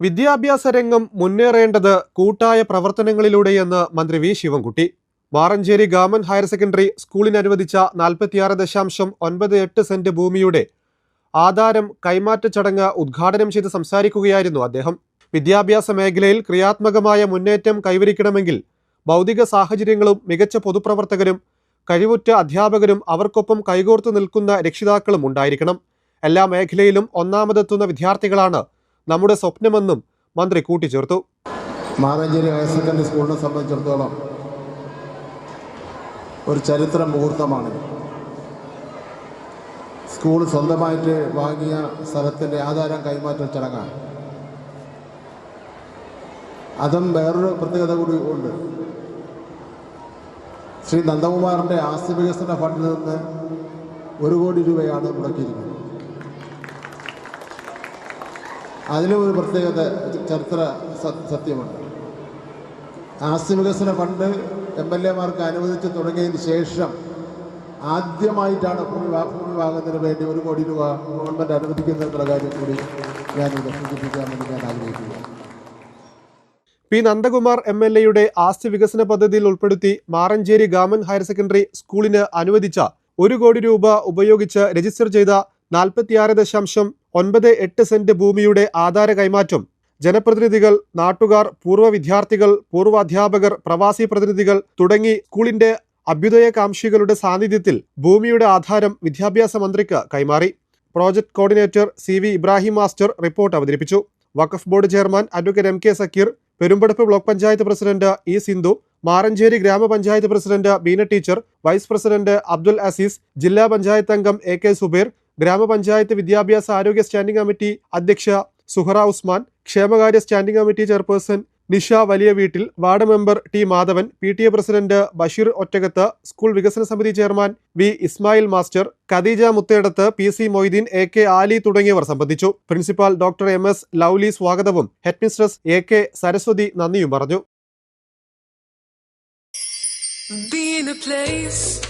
വിദ്യാഭ്യാസ രംഗം മുന്നേറേണ്ടത് കൂട്ടായ പ്രവർത്തനങ്ങളിലൂടെയെന്ന് മന്ത്രി V Sivankutty. Marancheri government higher secondary സ്കൂളിന് അനുവദിച്ച നാൽപ്പത്തിയാറ് ദശാംശം ഒൻപത് എട്ട് സെന്റ് ഭൂമിയുടെ ആധാരം കൈമാറ്റ ചടങ്ങ് ഉദ്ഘാടനം ചെയ്ത് സംസാരിക്കുകയായിരുന്നു അദ്ദേഹം. വിദ്യാഭ്യാസ മേഖലയിൽ ക്രിയാത്മകമായ മുന്നേറ്റം കൈവരിക്കണമെങ്കിൽ ഭൗതിക സാഹചര്യങ്ങളും മികച്ച പൊതുപ്രവർത്തകരും കഴിവുറ്റ അധ്യാപകരും അവർക്കൊപ്പം കൈകോർത്തു നിൽക്കുന്ന രക്ഷിതാക്കളും ഉണ്ടായിരിക്കണം. എല്ലാ മേഖലയിലും ഒന്നാമതെത്തുന്ന വിദ്യാർത്ഥികളാണ് നമ്മുടെ സ്വപ്നമെന്നും മന്ത്രി കൂട്ടിച്ചേർത്തു. മാറഞ്ചേരി ഹയർ സെക്കൻഡറി സ്കൂളിനെ സംബന്ധിച്ചിടത്തോളം ഒരു ചരിത്ര മുഹൂർത്തമാണ് സ്കൂൾ സ്വന്തമായിട്ട് വാങ്ങിയ സ്ഥലത്തിന്റെ ആധാരം കൈമാറ്റ ചടങ്ങാണ്. അതും വേറൊരു പ്രത്യേകത കൂടി ഉണ്ട്. ശ്രീ നന്ദകുമാറിന്റെ ആസ്തി വികസന ഫണ്ടിൽ നിന്ന് ഒരു കോടി രൂപയാണ് മുടക്കിയിരിക്കുന്നത്. അതിലും ഒരു പ്രത്യേകത ചരിത്ര സത്യമുണ്ട്. ആസ്തി വികസന ഫണ്ട് എം എൽ എമാർക്ക് അനുവദിച്ച് തുടങ്ങിയതിന് ശേഷം ആദ്യമായിട്ടാണ് ഭൂമി ഭൂമി വാങ്ങുന്നതിന് വേണ്ടി ഒരു കോടി രൂപ ഗവൺമെന്റ് അനുവദിക്കുന്ന കാര്യം കൂടി ഞാൻ സൂചിപ്പിക്കാൻ വേണ്ടി ഞാൻ ആഗ്രഹിക്കുകയാണ് പി നന്ദകുമാർ എം എൽ എയുടെ ആസ്തി വികസന പദ്ധതിയിൽ ഉൾപ്പെടുത്തി മാറഞ്ചേരി ഗവൺമെന്റ് ഹയർ സെക്കൻഡറി സ്കൂളിന് അനുവദിച്ച ഒരു കോടി രൂപ ഉപയോഗിച്ച് രജിസ്റ്റർ ചെയ്ത നാൽപ്പത്തിയാറ് ദശാംശം ഒൻപത് എട്ട് സെന്റ് ഭൂമിയുടെ ആധാര കൈമാറ്റം. ജനപ്രതിനിധികൾ നാട്ടുകാർ പൂർവ വിദ്യാർത്ഥികൾ പൂർവ അധ്യാപകർ പ്രവാസി പ്രതിനിധികൾ തുടങ്ങി സ്കൂളിന്റെ അഭ്യുദയകാംക്ഷികളുടെ സാന്നിധ്യത്തിൽ ഭൂമിയുടെ ആധാരം വിദ്യാഭ്യാസ മന്ത്രിക്ക് കൈമാറി. Project coordinator C V Ibrahim master report അവതരിപ്പിച്ചു. Waqf board chairman advocate M K Zakir Perumpadappu block panchayat president E Sindhu Marancheri grama panchayat president Beena teacher vice president Abdul Azeez ജില്ലാ പഞ്ചായത്ത് അംഗം എ കെ സുബൈർ ഗ്രാമപഞ്ചായത്ത് വിദ്യാഭ്യാസ ആരോഗ്യ standing committee അധ്യക്ഷ സുഹറ ഉസ്മാൻ ക്ഷേമകാര്യ standing committee chairperson Nisha Valiya Veettil ward member T Madhavan P T A president Basheer Ottakath school വികസന സമിതി chairman V Ismail master Khadeeja Muthedath P C Moideen A K Ali തുടങ്ങിയവർ സംബന്ധിച്ചു. Principal doctor M S Lovely സ്വാഗതവും headmistress A K Saraswathi നന്ദിയും പറഞ്ഞു. A place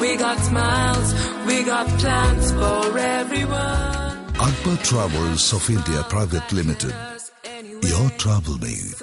we got smiles, we got plans for everyone. Akbar Travels of India Private Limited. Your travel made.